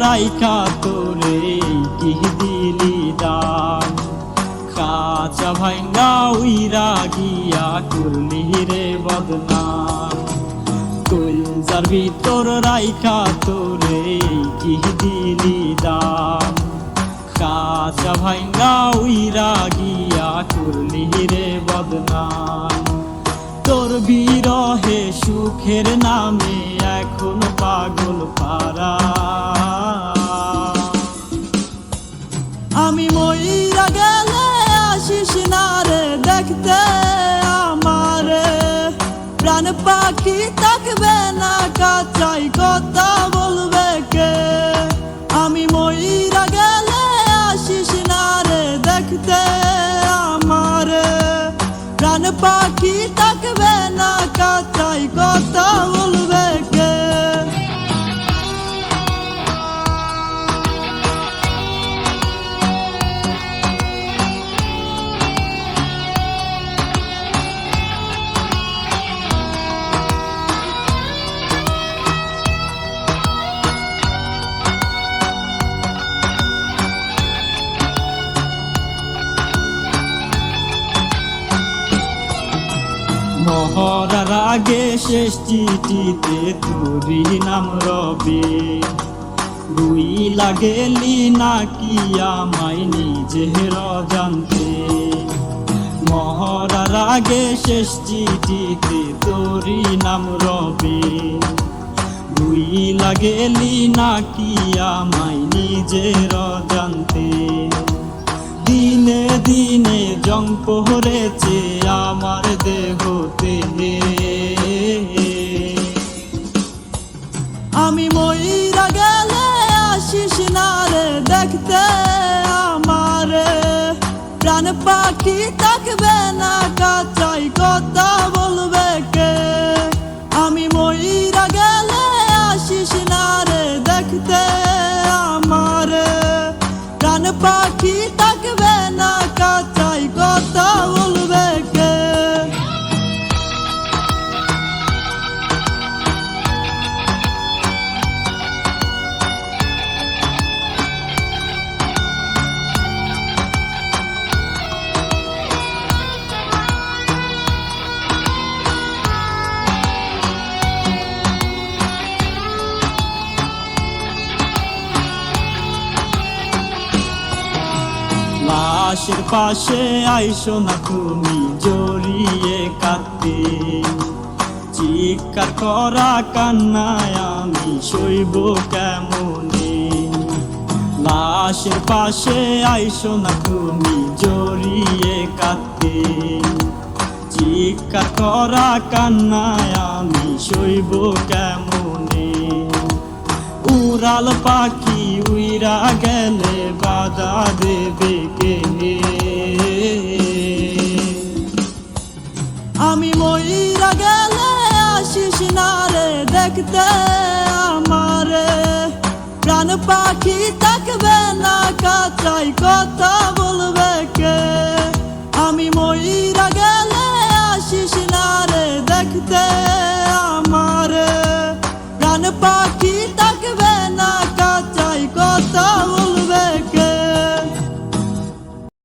রাইখা তোরে কি দিলি দান? কাঁচা ভাঙ্গা উইরা গিয়া করলি রে বদনাম। কলজার ভিতর রাইখা তোরে কি দিলি দান? কাঁচা ভাঙ্গা উইরা গিয়া করলি রে বদনাম। তোর বিরহে সুখের নামে এখন পাগল পারা দেখতে আমার। প্রাণ পাখি থাকবে না কাচাই, কথা বলবে কে? আমি মইরা গেলে আসিস না রে দেখতে আমার। প্রাণ পাখি থাকবে না কাচাই, কথা বলবে আগে শেষ চিঠিতে তোরি নাম রবে। দুই লাগেলি নাকি আমায় নিজের জানতে মহরার আগে শেষ চিঠিতে তোরি নাম রবে। দুই লাগেলি নাকি আমায় নিজের জানতে দিনে দিনে জং পহরেছে আমার দেহতে। আমি মইরা গেলে আসিস না রে দেখতে আমার। প্রাণ পাখি থাকবে না কাচাই কথা বলবে কে? আমি মইরা গেলে আসিস না রে দেখতে আমার। প্রাণ পাখি লাশের পাশে আইসো না তুমি জড়িয়ে কাঁদতে। চিৎকার করা কান্নায় আমি সইব কেমনে? লাশের পাশে আইসো না তুমি জড়িয়ে কাঁদতে। চিৎকার করা কান্নায় আমি সইব কেমনে? উড়াল পাখি উইরা গেলে বাধা দেবে আসনারে দেখতে আমার। প্রাণ পাখি থাকবে না কাতাই কথা বলবে কে? আমি ময়ূরা গেলে আসিস না দেখতে আমার। প্রাণ পাখি